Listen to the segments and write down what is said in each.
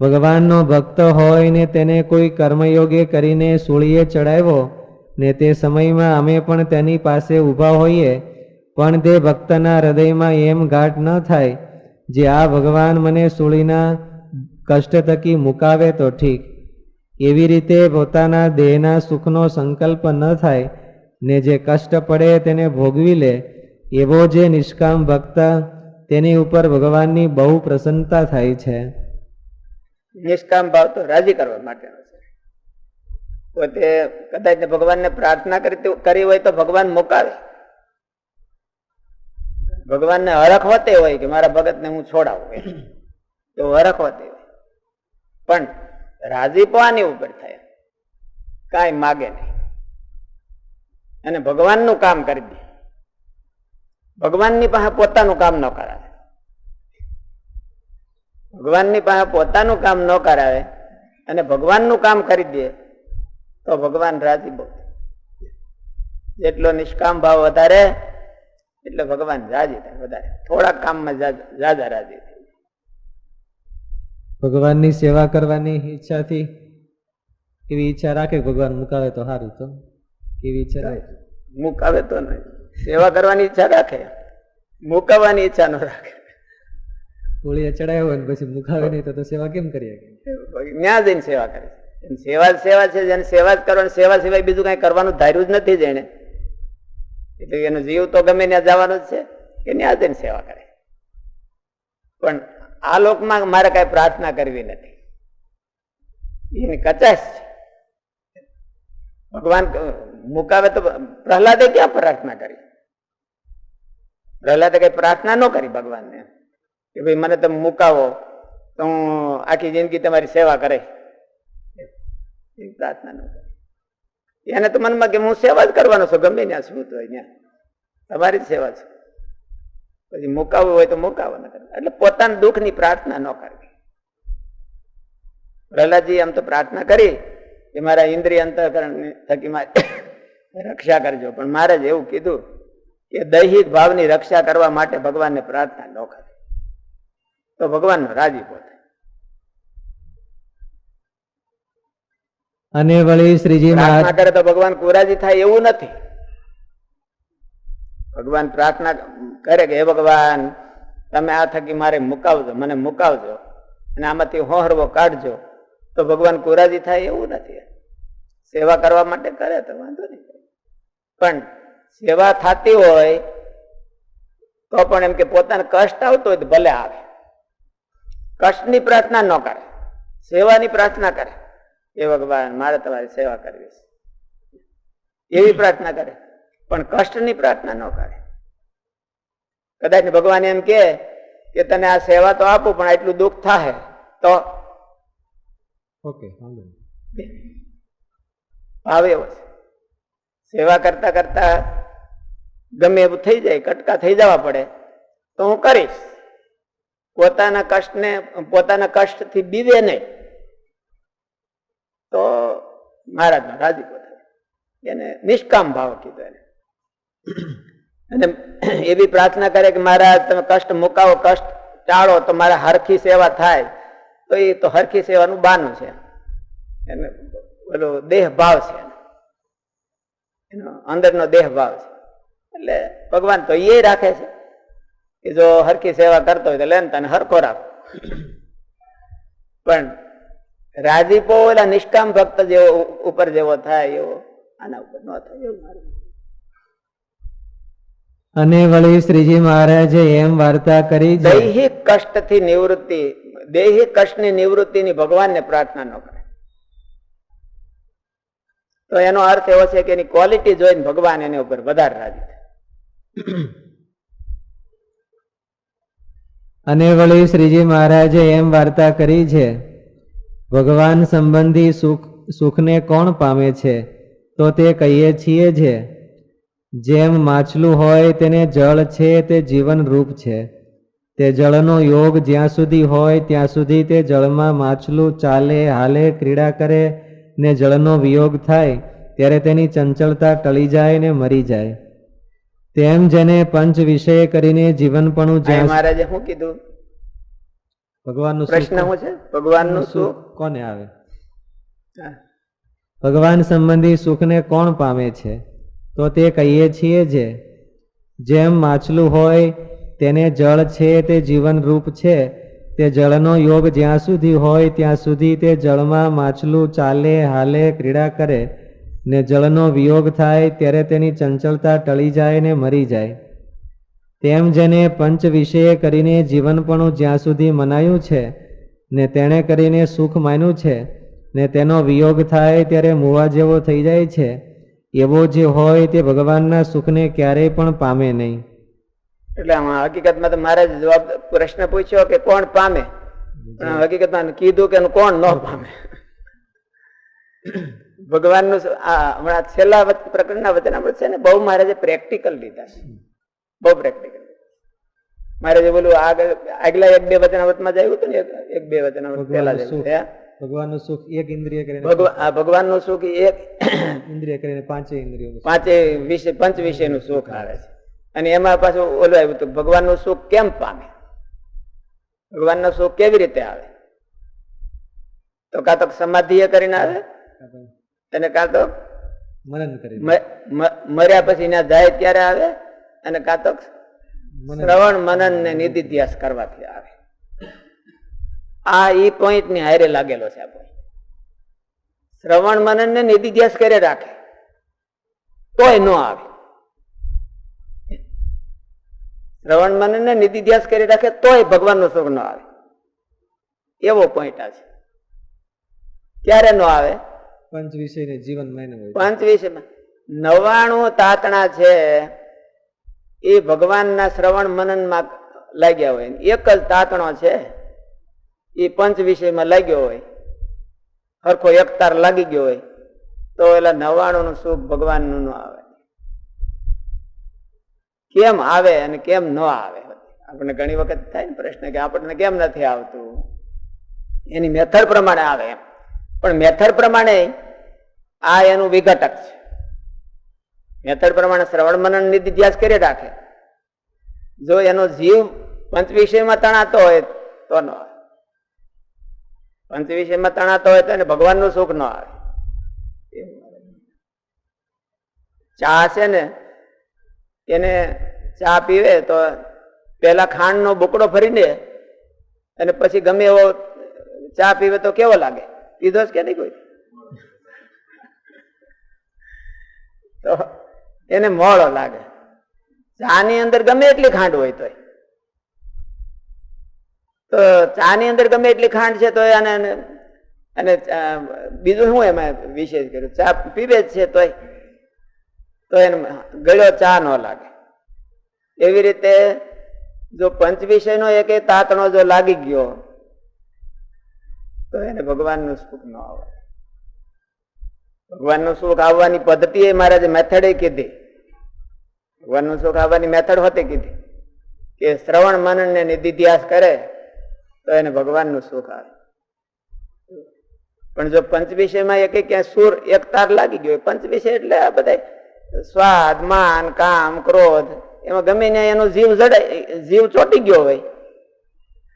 ભગવાનનો ભક્ત હોય ને તેને કોઈ કર્મયોગે કરીને સૂળીએ ચડાવ્યો, ને તે સમયમાં અમે પણ તેની પાસે ઊભા હોઈએ, પણ તે ભક્તના હૃદયમાં એમ ઘાટ ન થાય જે આ ભગવાન મને સૂળીના કષ્ટ થકી મુકાવે તો ઠીક. એવી રીતે પોતાના દેહના સુખનો સંકલ્પ ન થાય ને જે કષ્ટ પડે તેને ભોગવી લે, એવો જે નિષ્કામ ભક્ત તેની ઉપર ભગવાનની બહુ પ્રસન્નતા થાય છે. નિષ્કામ ભાવ તો રાજી કરવા માટેનો છે. પોતે કદાચ ભગવાનને પ્રાર્થના કરી હોય તો ભગવાન મુકાવે. ભગવાનને હરખ હોતે હોય કે મારા ભગતને હું છોડાવું તો હરખ હોતે હોય. પણ રાજીપો આની ઉપર થાય. કાંઈ માગે નહીં. અને ભગવાનનું કામ કરી દે. ભગવાનની પાસે પોતાનું કામ ન કરાવે. ભગવાનની પાસે પોતાનું કામ ન કરાવે અને ભગવાનનું કામ કરી દે તો ભગવાન રાજી બહુ જેટલો નિષ્કામ ભાવ વધારે એટલે ભગવાન રાજી થાય વધારે. થોડા કામમાં જાજા રાજી થાય. ભગવાનની સેવા કરવાની ઈચ્છાથી એવી ઈચ્છા રાખે ભગવાન મુકાવે તો સારું તો એવી ઈચ્છા રાખે? મુકાવે તો નહીં. સેવા કરવાની ઈચ્છા રાખે. મુકાવવાની ઈચ્છા ન રાખે. ગોળીએ ચડાવ્યો ને પછી મુખાવે નહીં તો સેવા કેમ કરીએ ત્યાં જઈને સેવા કરે છે. સેવા જ સેવા છે, જેને સેવા જ કરવાની, સેવા સિવાય બીજું કઈ કરવાનું ધાર્યું જ નથી જેને એટલે એનો જીવ તો ગમે ત્યાં જવાનો જ છે, કે ત્યાં જઈને સેવા કરે. પણ આ લોકમાં મારે કઈ પ્રાર્થના કરવી નથી. એની કચાશ છે. ભગવાન મુકાવે તો પ્રહલાદે ક્યાં પ્રાર્થના કરી? પ્રહલાદે કઈ પ્રાર્થના ન કરી ભગવાનને. કે ભાઈ, મને તમે મુકાવો, તો હું આખી જિંદગી તમારી સેવા કરે. પ્રાર્થના ન કરે. એને તો મનમાં કે હું સેવા જ કરવાનો છું, ગમે ત્યાં શું હોય ત્યાં તમારી જ સેવા છે. પછી મુકાવવું હોય તો મુકાવો, ન કરે. એટલે પોતાના દુઃખની પ્રાર્થના ન કરવી. પ્રહલાદજી આમ તો પ્રાર્થના કરી કે મારા ઇન્દ્રિય અંતઃકરણ થકી મારી રક્ષા કરજો. પણ મારે જ એવું કીધું કે દૈહિક ભાવની રક્ષા કરવા માટે ભગવાનને પ્રાર્થના ન કરે. તો ભગવાનનો રાજીપો થાય. અને વળી શ્રીજી મહારાજ કરે તો ભગવાન કુરાજી થાય એવું નથી. ભગવાન પ્રાર્થના કરે કે હે ભગવાન તમે આ થકી મારે મુકાવજો મને મુકાવજો અને આમાંથી હોહરવો કાઢજો. તો ભગવાન કુરાજી થાય એવું નથી. સેવા કરવા માટે કરે તો વાંધો નહીં. પણ સેવા થતી હોય તો પણ એમ કે પોતાને કષ્ટ આવતો હોય તો ભલે આવે. કષ્ટની પ્રાર્થના ન કરે સેવાની પ્રાર્થના કરે. એ ભગવાન મારે તમારી સેવા કરવી છે. એવી પ્રાર્થના કરે પણ કષ્ટની પ્રાર્થના ન કરે. કદાચ ભગવાન એમ કે કે તને આ સેવા તો આપું પણ આટલું દુઃખ થાય તો? ઓકે ભાવ એવો છે. સેવા કરતા કરતા ગમે એવું થઈ જાય કટકા થઈ જવા પડે તો હું કરીશ. પોતાના કષ્ટને, પોતાના કષ્ટથી બીવે નહીં. તો મહારાજનો રાજીપો એને નિષ્કામ ભાવ કીધો એને. અને એવી પ્રાર્થના કરે કે મહારાજ, તમે કષ્ટ મુકાવો, કષ્ટ ટાળો, તો મારા હરખી સેવા થાય. તો એ તો હરખી સેવાનું બાનું છે. એને પેલો દેહ ભાવ છે. એનો અંદરનો દેહ ભાવ છે. એટલે ભગવાન તો એ રાખે છે. કે જો હરકી સેવા કરતો હોય તો લેન તને હરખો રાખ. પણ રાજીપો ઓલા નિષ્કામ ભક્ત જેવો ઉપર જેવો થાય એવો આના ઉપર ન થાય એવું મારું અને વળી શ્રીજી મહારાજે એમ વાર્તા કરી દૈહિક કષ્ટથી નિવૃત્તિ દૈહિકની ભગવાન ને પ્રાર્થના ન કરે. તો એનો અર્થ એવો છે કે એની ક્વોલિટી જોઈને ભગવાન એની ઉપર વધારે રાજી થાય. અને વળી શ્રીજી મહારાજે એમ વાર્તા કરી છે, ભગવાન સંબંધી સુખ, સુખને કોણ પામે છે? તો તે કહીએ છીએ છે જેમ માછલું હોય તેને જળ છે તે જીવન રૂપ છે. તે જળનો યોગ જ્યાં સુધી હોય ત્યાં સુધી તે જળમાં માછલું ચાલે, હાલે, ક્રીડા કરે, ને જળનો વિયોગ થાય, ત્યારે તેની ચંચળતા ટળી જાય ને મરી જાય. તેમ જેને પંચ વિષય કરીને જીવનપણું જ્યાં મહારાજે શું કીધું? ભગવાનનું પ્રશ્ન શું છે? ભગવાનનું સુખ સુખ? કોને આવે? ભગવાન સંબંધી સુખને કોણ પામે છે? તો તે કહીએ છીએ જે જેમ માછલું હોય તેને જળ છે તે જીવન રૂપ છે. તે જળનો યોગ જ્યાં સુધી હોય ત્યાં સુધી તે જળમાં માછલું ચાલે હાલે ક્રીડા કરે. ને જળનો વિયોગ થાય ત્યારે તેની ચંચળતા ટળી જાય ને મરી જાય. તેમ જેને પંચ વિષય કરીને જીવનપણું જ્યાં સુધી મનાયું છે ને તેણે કરીને સુખ માન્યું છે ને તેનો વિયોગ થાય ત્યારે મુવા જેવો થઈ જાય છે એવો જે હોય તે ભગવાનના સુખને ક્યારેય પણ પામે નહીં. એટલે હકીકતમાં તો મારે જવાબ પ્રશ્ન પૂછ્યો કે કોણ પામે? હકીકતમાં કીધું કે કોણ ન પામે? ભગવાનનું હમણાં છેલ્લા પ્રકરણના આપણે છે ને બહુ મારે પ્રેક્ટિકલ લીધા છે. બહુ પ્રેક્ટિકલ મારે જે બોલું આગળ આગલા એક બે વચનાવતમાં જ આવ્યું હતું ને એક- બે વચનાવત પહેલા જ ભગવાનનું સુખ એક ઇન્દ્રિય કરીને ભગવાનનું સુખ એક ઇન્દ્રિય કરીને પાંચે ઇન્દ્રિયો. પાંચે વિષય પંચ વિષયનું સુખ આવે છે. અને એમાં પાછું ઓલું આવ્યું હતું ભગવાનનું સુખ કેમ પામે? ભગવાનનું સુખ કેવી રીતે આવે? તો કાં તો સમાધિ કરીને આવે? અને કાં તો મરણ મ- મર્યા પછી ત્યાં જાય ત્યારે આવે અને કાં તો શ્રવણ મનન ને નિધિધ્યાસ કરવાથી આવે. આ ઈ પોઈન્ટની હારે લાગેલો છે આ પોઈન્ટ શ્રવણ મનન ને નિધિધ્યાસ કરે રાખે. તોય ન આવે. શ્રવણ મનન ને નિધિધ્યાસ કરી રાખે તોય ભગવાનનો સુખ ન આવે. એવો પોઈન્ટ આ છે. ક્યારે ન આવે. પંચ વિષયને જીવન માન્યું હોય પંચ વિષયમાં. નવાણું તાતણા છે, એ ભગવાનના શ્રવણ મનનમાં લાગ્યા હોય. એક જ તાતણો છે, એ પંચ વિષયમાં લાગ્યો હોય. હરખો એકતાર લાગી ગયો હોય, તો એટલે નવાણું નું સુખ ભગવાનનું ન આવે. કેમ આવે અને કેમ ન આવે? આપણને ઘણી વખત થાય ને પ્રશ્ન કે આપણને કેમ નથી આવતું? એની મેથડ પ્રમાણે આવે એમ. પણ મેથડ પ્રમાણે આ એનું વિઘટક છે. મેથડ પ્રમાણે શ્રવણ મનન નિધિધ્યાસ કરી રાખે. જો એનો જીવ પંચ વિષયમાં તણાતો હોય તો ન આવે. પંચ વિષયમાં તણાતો હોય તો એને ભગવાનનું સુખ ન આવે. ચા છે ને, એને ચા પીવે તો પેલા ખાંડનો બુકડો ફરીને અને પછી ગમે એવો ચા પીવે તો કેવો લાગે? પીધો કે નહીં કોઈ? તો એને મોળો લાગે. ચાની અંદર ગમે એટલી ખાંડ હોય તોય. તો ચાની અંદર ગમે એટલી ખાંડ છે તો અને અને બીજું શું એમાં વિશેષ કર્યું? ચા પીવે જ છે તોય. તો એને ગળ્યો ચા ન લાગે. એવી રીતે જો પંચ વિષયનો એક તાતણો જો લાગી ગયો તો એને ભગવાનનું સુખ ન આવે. ભગવાનનું સુખ આવવાની પદ્ધતિ એ મહારાજે મેથડ કીધી. ભગવાનનું સુખ આવવાની મેથડ હોતી કીધી કે શ્રવણ મનન ને નિધિધ્યાસ કરે તો એને ભગવાનનું સુખ આવે. પણ જો પંચવિષયમાં એક ક્યાંય સુર એક તાર લાગી ગયો હોય, પંચ એટલે આ બધા સ્વાદ માન કામ ક્રોધ એમાં ગમે ને એનો જીવ જડાય જીવ ચોટી ગયો હોય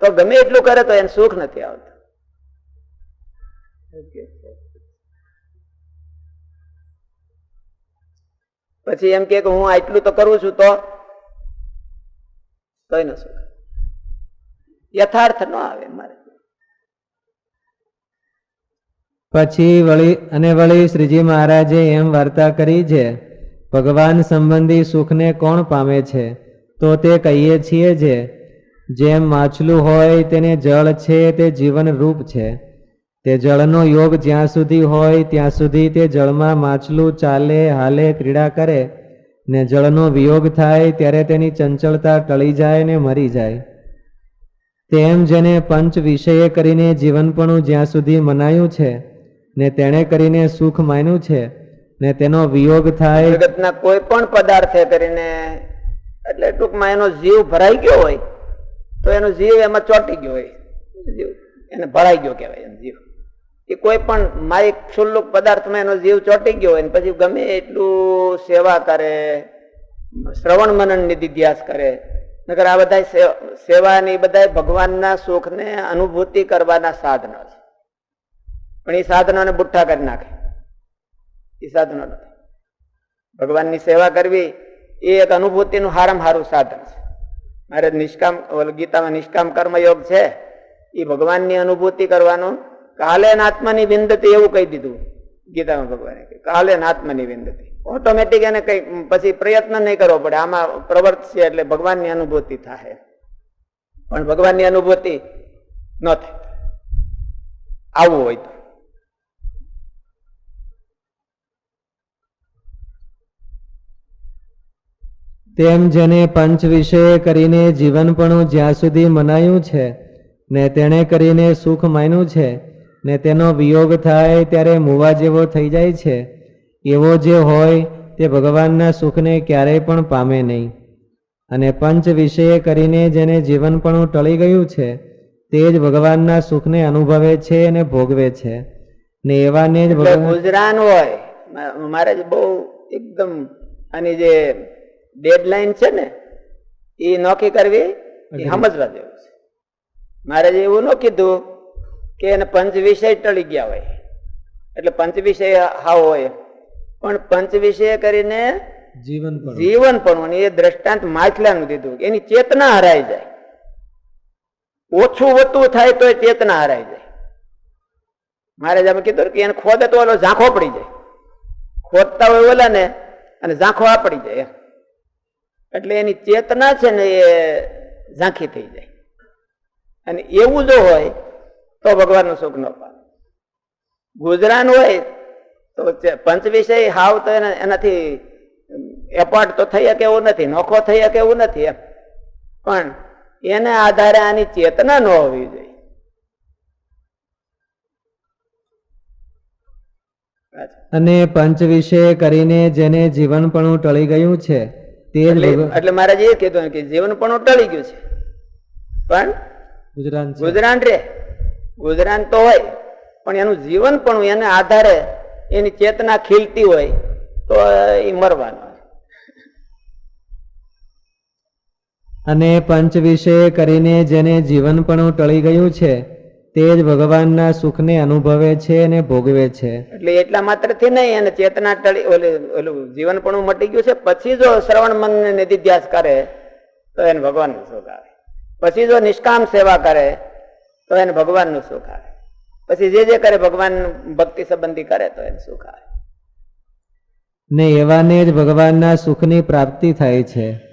તો ગમે એટલું કરે તો એને સુખ નથી આવતું. પછી એમ કે હું આટલું તો કરું છું તો તોય યથાર્થ ન આવે મારે. પછી વળી અને વળી શ્રીજી મહારાજે એમ વાર્તા કરી છે, ભગવાન સંબંધી સુખને કોણ પામે છે? તો તે કહીએ છીએ જે, જેમ માછલું હોય તેને જળ છે તે જીવન રૂપ છે. તે જળનો યોગ જ્યાં સુધી હોય ત્યાં સુધી તે જળમાં માછલું ચાલે, હાલે, ક્રીડા કરે ને જળનો વિયોગ થાય ત્યારે તેની ચંચળતા ટળી જાય ને મરી જાય. તેમ જેને પંચ વિષયે કરીને જીવનપણું જ્યાં સુધી મનાયું છે ને તેણે કરીને સુખ માન્યું છે ને તેનો વિયોગ થાય જગતના કોઈ પણ પદાર્થે કરીને, એટલે ટૂંકમાં એનો જીવ ભરાઈ ગયો હોય, તો એનો જીવ એમાં ચોંટી ગયો હોય. જીવ એને ભરાઈ ગયો કહેવાય એમ જીવ. એ કોઈ પણ માયિક ક્ષુલ્લુક પદાર્થમાં એનો જીવ ચોંટી ગયો હોય પછી ગમે એટલું સેવા કરે, શ્રવણ મનન નિધિધ્યાસ કરે, નકર આ બધા સેવાની બધા ભગવાનના સુખને અનુભૂતિ કરવાના સાધનો છે. પણ એ સાધનોને બુઠ્ઠા કરી નાખે. એ સાધનો નથી. ભગવાનની સેવા કરવી એ એક અનુભૂતિનું હારામાં સારું સાધન છે. મારે નિષ્કામ ગીતામાં નિષ્કામ કર્મયોગ છે. એ ભગવાનની અનુભૂતિ કરવાનું કાલે આત્માની વિંદતી એવું કહી દીધું ગીતામાં ભગવાને કહ્યું, કાલે આત્માની વિંદતી ઓટોમેટિક એને કઈ પછી પ્રયત્ન નહીં કરવો પડે. આમાં પ્રવર્તશે એટલે ભગવાનની અનુભૂતિ થાય પણ ભગવાનની અનુભૂતિ ન થાય. આવવું હોય તો. તેમ જેને પંચ વિષય કરીને જીવનપણું જ્યાં સુધી મનાયું છે ને તેણે કરીને સુખ માન્યું છે ને તેનો વિયોગ થાય ત્યારે મુવા જેવો થઈ જાય છે. એવો જે હોય તે ભગવાનના સુખને ક્યારેય પણ પામે નહીં. અને પંચ વિષય કરીને જેને જીવનપણું ટળી ગયું છે તે જ ભગવાનના સુખને અનુભવે છે અને ભોગવે છે. ને એવાને જ ગુજરાન હોય મારે જ બહુ એકદમ આની જે ડેડલાઈન છે ને એ નોકી કરવી સમજવા જેવું છે. મારે જ એવું ન કીધું કે એને પંચ વિષય ટળી ગયા હોય. એટલે પંચ વિષય હાવ હોય. પણ પંચ વિષય કરીને જીવન જીવન પણ એ દ્રષ્ટાંત માછલાનું દીધું એની ચેતના હરાઈ જાય. ઓછું વધતું થાય તો ચેતના હરાઈ જાય. મારે જેમ કીધું કે એને ખોદે તો ઓલો ઝાંખો પડી જાય. ખોદતા હોય ઓલા ને અને ઝાંખો આ પડી જાય. એટલે એની ચેતના છે ને એ ઝાંખી થઈ જાય. અને એવું જો હોય તો ભગવાનનું સુખ ન પામે. ગુજરાન હોય તો પંચ વિષય હાવ તો એને એનાથી એપાર્ટ તો થઈ શકે એવું નથી નોખો થઈ શકે એવું નથી એમ. પણ એને આધારે આની ચેતના ન હોવી જોઈએ. અને પંચ વિષય કરીને જેને જીવનપણું ટળી ગયું છે તે એટલે મહારાજ એ મારે જે કીધું કે જીવન પણ ટળી ગયું છે. પણ ગુજરાન. ગુજરાન રે. ગુજરાન તો હોય પણ એનું જીવન પણ એને આધારે એની ચેતના ખીલતી હોય તો એ મરવાનો અને પંચ વિશે કરીને જેને જીવનપણું ટળી ગયું છે તે જ ભગવાનના સુખને અનુભવે છે અને ભોગવે છે. એટલે એટલા માત્રથી નહીં એને ચેતના ટળી ઓલું જીવન પણ મટી ગયું છે. પછી જો શ્રવણ મન નિધિધ્યાસ કરે તો એને ભગવાન સુખ આવે. પછી જો નિષ્કામ સેવા કરે તો એને ભગવાનનું સુખ આવે. પછી જે જે કરે ભગવાન ભક્તિ સંબંધી કરે તો એને સુખ આવે. ને એવાને જ ભગવાનના સુખની પ્રાપ્તિ થાય છે.